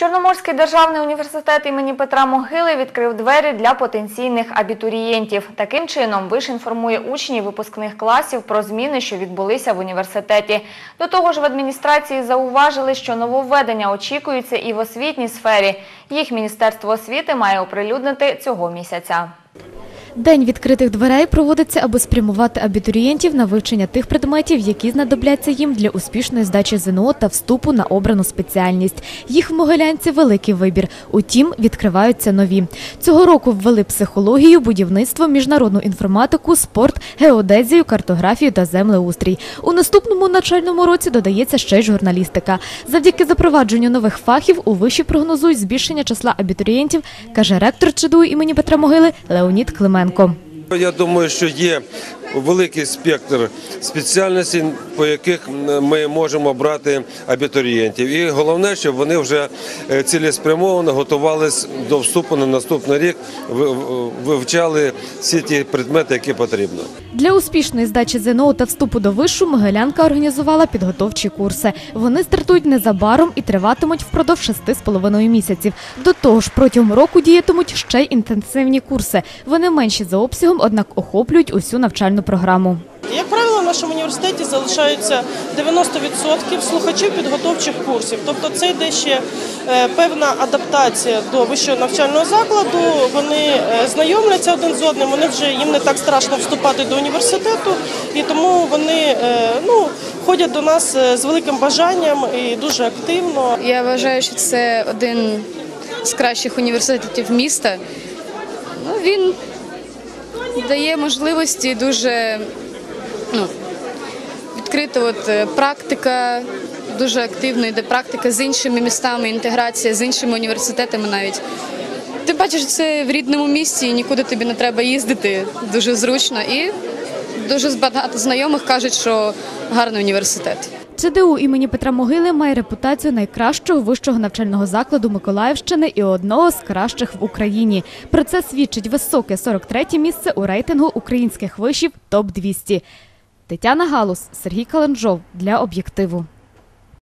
Чорноморський державний університет імені Петра Могили відкрив двері для потенційних абітурієнтів. Таким чином, виш інформує учнів випускних класів про зміни, що відбулися в університеті. До того ж, в адміністрації зауважили, що нововведення очікуються і в освітній сфері. Їх Міністерство освіти має оприлюднити цього місяця. День відкритих дверей проводиться, аби спрямувати абітурієнтів на вивчення тих предметів, які знадобляться їм для успішної здачі ЗНО та вступу на обрану спеціальність. Їх в Могилянці великий вибір. Утім, відкриваються нові. Цього року ввели психологію, будівництво, міжнародну інформатику, спорт, геодезію, картографію та землеустрій. У наступному навчальному році додається ще й журналістика. Завдяки запровадженню нових фахів у виші прогнозують збільшення числа абітурієнтів, каже ректор ЧДУ імені Петра Могили Леонід Клименко. Я думаю, що є великий спектр спеціальностей, по яких ми можемо брати абітурієнтів. І головне, щоб вони вже е, цілеспрямовано готувалися до вступу на наступний рік, ви- вивчали всі ті предмети, які потрібно. Для успішної здачі ЗНО та вступу до вишу Могилянка організувала підготовчі курси. Вони стартують незабаром і триватимуть впродовж шести з половиною місяців. До того ж, протягом року діятимуть ще й інтенсивні курси. Вони менші за обсягом, однак охоплюють усю навчальну програму. Як правило, в нашому університеті залишаються 90% слухачів підготовчих курсів. Тобто це йде ще е, певна адаптація до вищого навчального закладу. Вони е, знайомляться один з одним, вони вже їм не так страшно вступати до університету, і тому вони е, ну, ходять до нас з великим бажанням і дуже активно. Я вважаю, що це один з кращих університетів міста. Ну, він дає можливості дуже ну, відкрита от, е, практика, дуже активно йде практика з іншими містами, інтеграція з іншими університетами навіть. Ти бачиш це в рідному місті, і нікуди тобі не треба їздити. Дуже зручно. І дуже багато знайомих кажуть, що гарний університет. ЧДУ імені Петра Могили має репутацію найкращого вищого навчального закладу Миколаївщини і одного з кращих в Україні. Про це свідчить високе 43-те місце у рейтингу українських вишів ТОП 200 Тетяна Галус, Сергій Каланжов для об'єктиву.